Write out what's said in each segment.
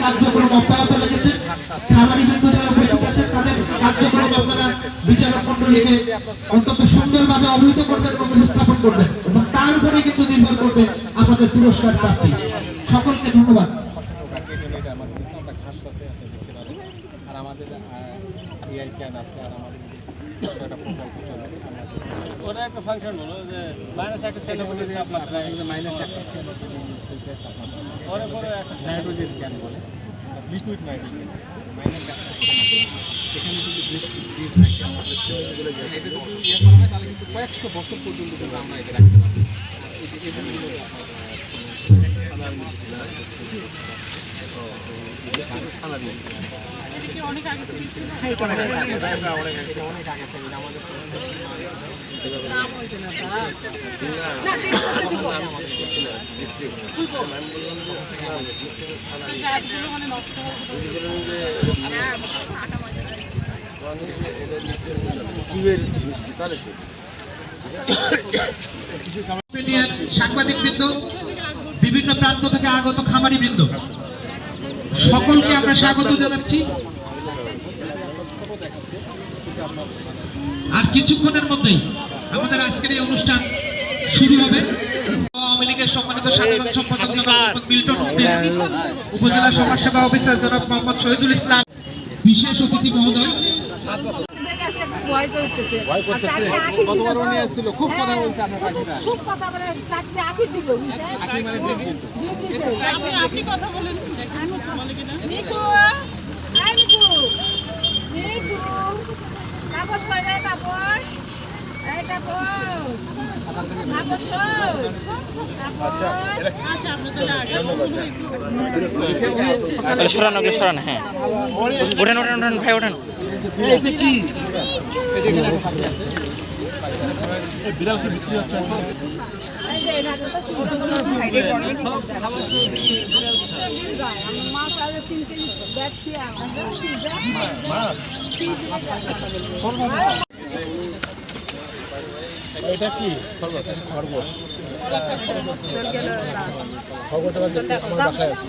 কার্যক্রম অব্যাহত রেখেছেন খামারি বৃন্দ যারা উপস্থিত আছেন তাদের কার্যক্রম আপনারা বিচারক মন্ডলীকে অত্যন্ত সুন্দরভাবে অবহিত করবেন এবং উপস্থাপন করবেন এবং তার উপরে কিন্তু নির্ভর করবে আমাদের পুরস্কার প্রাপ্তি। সকলকে ধন্যবাদ। আর আমাদের এআই ক্যান আছে আর আমাদের একটা প্রকল্প চলছে আমরা একটা ফাংশন হলো যে মাইনাস একটা ছেলে বলে আপনার মাইনাস একটা একটা নাইট্রোজেন ক্যান বলে লিকুইড নাইট্রোজেন একটা এখানে যদি বীজ রাখি আমাদের কিন্তু কয়েকশো বছর পর্যন্ত কিন্তু আমরা এটা রাখতে পারব এই যে এটা মিষ্টি মানে হয়ে সাংবাদিক বৃন্দ। বিভিন্ন প্রান্ত থেকে আগত খামারি বৃন্দ সকলকে আমরা স্বাগত জানাচ্ছি। আর কিছুক্ষণের মধ্যেই আমাদের আজকের এই অনুষ্ঠান শুরু হবে। আওয়ামী লীগের সম্মানিত সাধারণ সম্পাদক মিল্টন উপজেলা সমাজসেবা অফিসার জনাব মোহাম্মদ শহীদুল ইসলাম বিশেষ অতিথি মহোদয়। ভয় করতেছে। ভয় করতেছে। কতবার উনি এসেছিল খুব কথা বলছে আপনার পাখিরা খুব কথা বলে চাকরি আঁকি দিল আখি মানে আপনি আপনি কথা বলেন। বলে কিনা? মিঠু এই মিঠু মিঠু তাপস কই রে তাপস? এই তাপস তাপস কই? আচ্ছা আচ্ছা আপনি তাহলে আগে তাহলে সরান ওকে সরান হ্যাঁ। ওঠেন ওঠেন ওঠেন ভাই ওঠেন আর তিন কেজি ব্যাগ এটা কি? খরগোশ বাসায় আছে।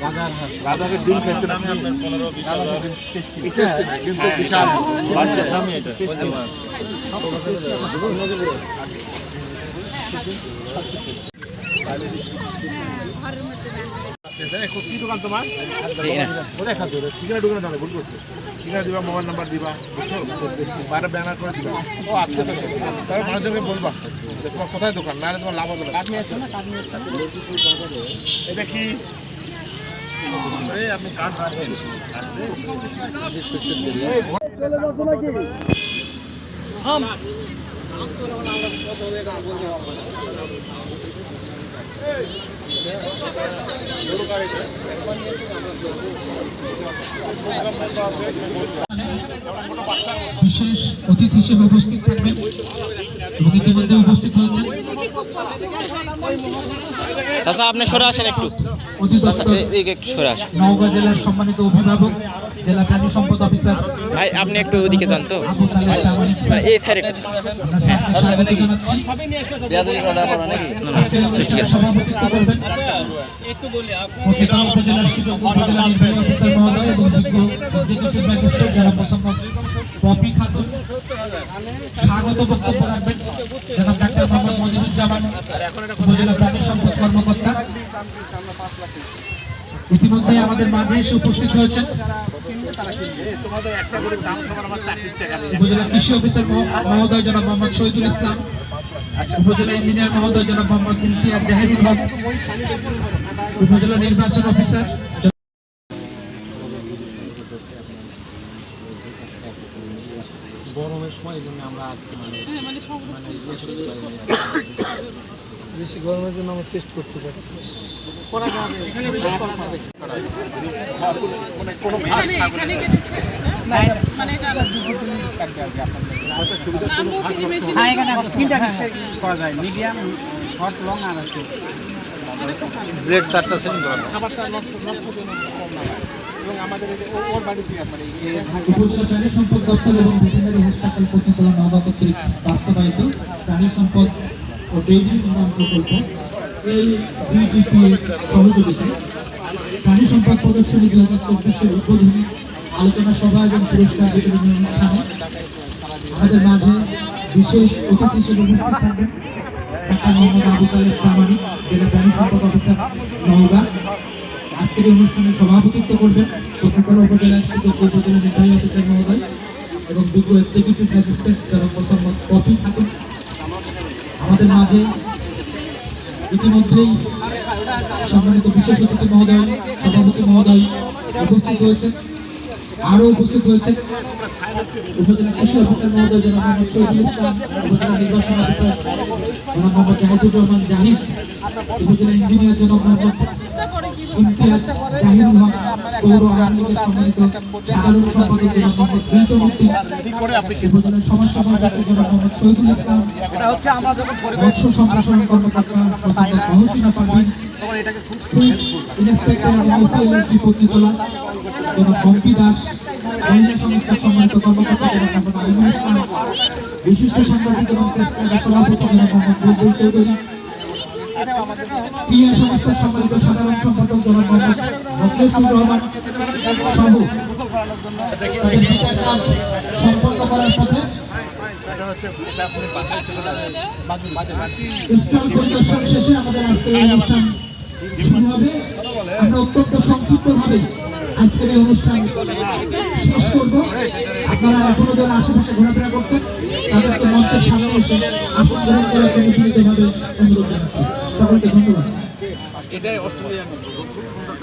তো রাজাকে ডিম না? কিন্তু বিশাল। দেখো, কি দোকান তোমার? কোথায় খাদ্য ঠিকানা দোকানে যাবে ভুল করছ। ঠিকানা দিবা মোবাইল নাম্বার দিবা বুঝছ? বাইরে ব্যানার করে দিবা। ও আজকে তো তারপর মানুষজনকে বলবা তোমার কোথায় দোকান? না তোমার লাভ হবে না। এটা কি? বিশেষ অতিথি হিসেবে উপস্থিত থাকবেন এবং ইতিমধ্যে উপস্থিত হয়েছেন। চাচা আপনি সরে আসেন একটু। নওগাঁ জেলার সম্মানিত অভিভাবক জেলা প্রাণী সম্পদ অফিসার। ভাই আপনি একটু ওদিকে যান তো। মানে এই সাইডে একটু আমরা স্বাগত বক্তব্য রাখবেন। জনাব ডাক্তার মোহাম্মদ মজিদুজ্জামান উপজেলা প্রাণী সম্পদ কর্মকর্তা। ইতিমধ্যে আমাদের মাঝে এসে উপস্থিত হয়েছেন উপজেলা কৃষি অফিসার মহ- মহোদয় জনাব মোহাম্মদ শহীদুল ইসলাম উপজেলা ইঞ্জিনিয়ার মহোদয় জনাব মোহাম্মদ ইমতিয়াজ জাহিরুল হক উপজেলা নির্বাচন অফিসার গরমের সময় এই জন্য আমরা মানে মানে সব মানে ইয়ে। বেশি গরমের জন্য আমরা টেস্ট করতে পারি করা যাবে করা তিনটা করা যায় মিডিয়াম শর্ট লং আর আছে ব্লেড চারটা সেটিং করা খাবারটা নষ্ট নষ্ট কম না এবং আমাদের উপজেলা প্রাণী সম্পদ দপ্তর এবং হাসপাতাল বাস্তবায়িত প্রাণী সম্পদ ও প্রকল্প এই সহযোগিতায় প্রাণী সম্পদ প্রদর্শনী দু হাজার চব্বিশের উদ্বোধনী আলোচনা সভা এবং পুরস্কার বিতরণী অনুষ্ঠানে আমাদের মাঝে বিশেষ অতিথি হিসেবে উপস্থিত থাকবেন। ঢাকা মোহাম্মদ করবেন কোথাকার উপজেলা থেকে উপজেলা নির্বাহী অফিসার মহোদয় এবং যোগ্য এক্সিকিউটিভ ম্যাজিস্ট্রেট কফি খাতুন আমাদের মাঝে ইতিমধ্যেই সম্মানিত বিশেষ অতিথি মহোদয় সভাপতি মহোদয় উপস্থিত হয়েছেন আরও উপস্থিত হয়েছেন উপজেলা কৃষি অফিসার মহোদয় জনাব মোহাম্মদ শহীদুল ইসলাম উপজেলা নির্বাচন অফিসার জনাব মোহাম্মদ জাহিদুর রহমান জাহিদ উপজেলা ইঞ্জিনিয়ার জনাব মোহাম্মদ ইমতিয়াজ জাহিরুল হক পৌর আইন সম্মানিত সাধারণ সম্পাদক জনাব মোহাম্মদ বিল্টন উদ্দিন উপজেলার সমাজ সভাপতি জনাব মোহাম্মদ শহীদুল ইসলাম এটা হচ্ছে আমরা যখন মৎস্য সম্প্রসারণ কর্মকর্তা Mohsina Parvin inspector I C L A C পত্রিকলা জনাব পম্পি দাস মহিলা সংস্থার সম্মানিত কর্মকর্তা বিশিষ্ট সাংবাদিক এবং চৌধুরী পিয়া সংস্থার সম্মানিত সাধারণ সম্পাদক জনাব রহমান সহ সম্পন্ন করার পথে আমরা অত্যন্ত আজকের এই অনুষ্ঠান শেষ করব। আপনারা এখনও যারা আশেপাশে ঘোরাফেরা করছেন তাদেরকে মঞ্চের সামনে এসে আসন গ্রহণ করার অনুরোধ জানাচ্ছি। সকলকে ধন্যবাদ। এটাই অস্ট্রেলিয়ান খুব সুন্দর